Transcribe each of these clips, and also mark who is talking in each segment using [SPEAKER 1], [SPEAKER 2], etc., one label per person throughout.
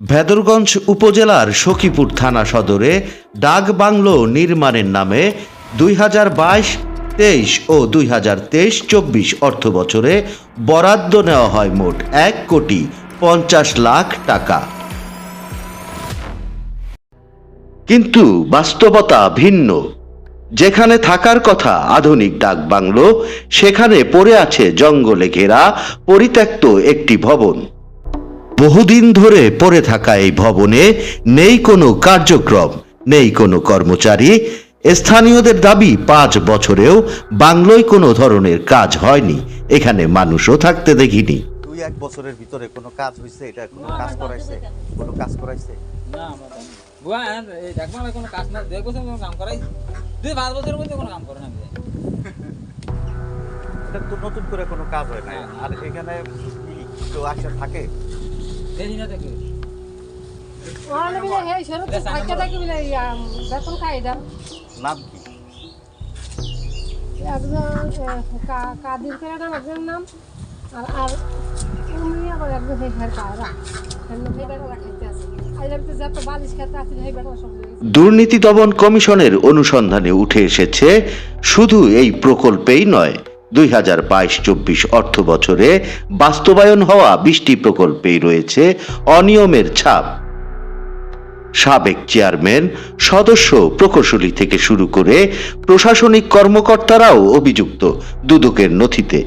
[SPEAKER 1] ভেদরগঞ্জ উপজেলার সখীপুর থানা সদরে ডাক বাংলো নির্মাণের নামে দুই হাজার বাইশ, তেইশ ও দুই হাজার তেইশ, চব্বিশ অর্থ বছরে বরাদ্দ নেওয়া হয় মোট এক কোটি পঞ্চাশ লাখ টাকা। কিন্তু বাস্তবতা ভিন্ন। যেখানে থাকার কথা আধুনিক ডাক বাংলো, সেখানে পড়ে আছে জঙ্গলে ঘেরা পরিত্যক্ত একটি ভবন। বহুদিন ধরে পড়ে থাকা এই ভবনে নেই কোনো কার্যক্রম নেই কোনো কর্মচারী। স্থানীয়দের দাবি পাঁচ বছরেও বাংলোয় কোনো ধরনের কাজ হয়নি। এখানে মানুষও থাকতে দেখিনি।
[SPEAKER 2] দুই এক বছরের ভিতরে কোনো কাজ হয়েছে এটা কোনো কাজ করাইছে? কোনো কাজ করাইছে?
[SPEAKER 3] না কোনো কাজ না দেড় বছর কোনো কাম করাই দুই পাঁচ বছরের মধ্যে কোনো কাম করে না
[SPEAKER 2] তো নতুন করে কোনো কাজ হয় না আর এখানে কেউ আসে থাকে
[SPEAKER 3] দেখি না দেখি।
[SPEAKER 4] ইয়া,
[SPEAKER 2] নাম কি?
[SPEAKER 4] কাদির করে নাম একজন নাম। আর আর উমিয়া করে একজন।
[SPEAKER 1] দুর্নীতি দমন কমিশনের অনুসন্ধানে উঠে এসেছে শুধু এই প্রকল্পেই নয় দুই হাজার বাইশ চব্বিশ অর্থ বছরে বাস্তবায়ন হওয়া বিশটি প্রকল্পেই রয়েছে অনিয়মের ছাপ। সাবেক চেয়ারম্যান, সদস্য প্রকৌশলী থেকে শুরু করে প্রশাসনিক কর্মকর্তারাও অভিযুক্ত দুদকের নথিতে।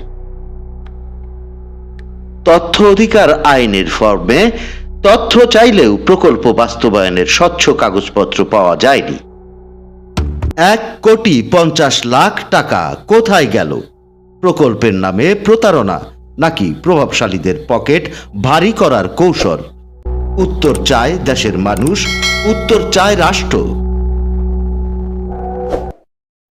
[SPEAKER 1] তথ্য অধিকার আইনের ফর্মে তথ্য চাইলেও প্রকল্প বাস্তবায়নের স্বচ্ছ কাগজপত্র পাওয়া যায়নি। এক কোটি পঞ্চাশ লাখ টাকা কোথায় গেল? প্রকল্পের নামে প্রতারণা, নাকি প্রভাবশালীদের পকেট ভারী করার কৌশল? উত্তর চায় দেশের মানুষ, উত্তর চায় রাষ্ট্র।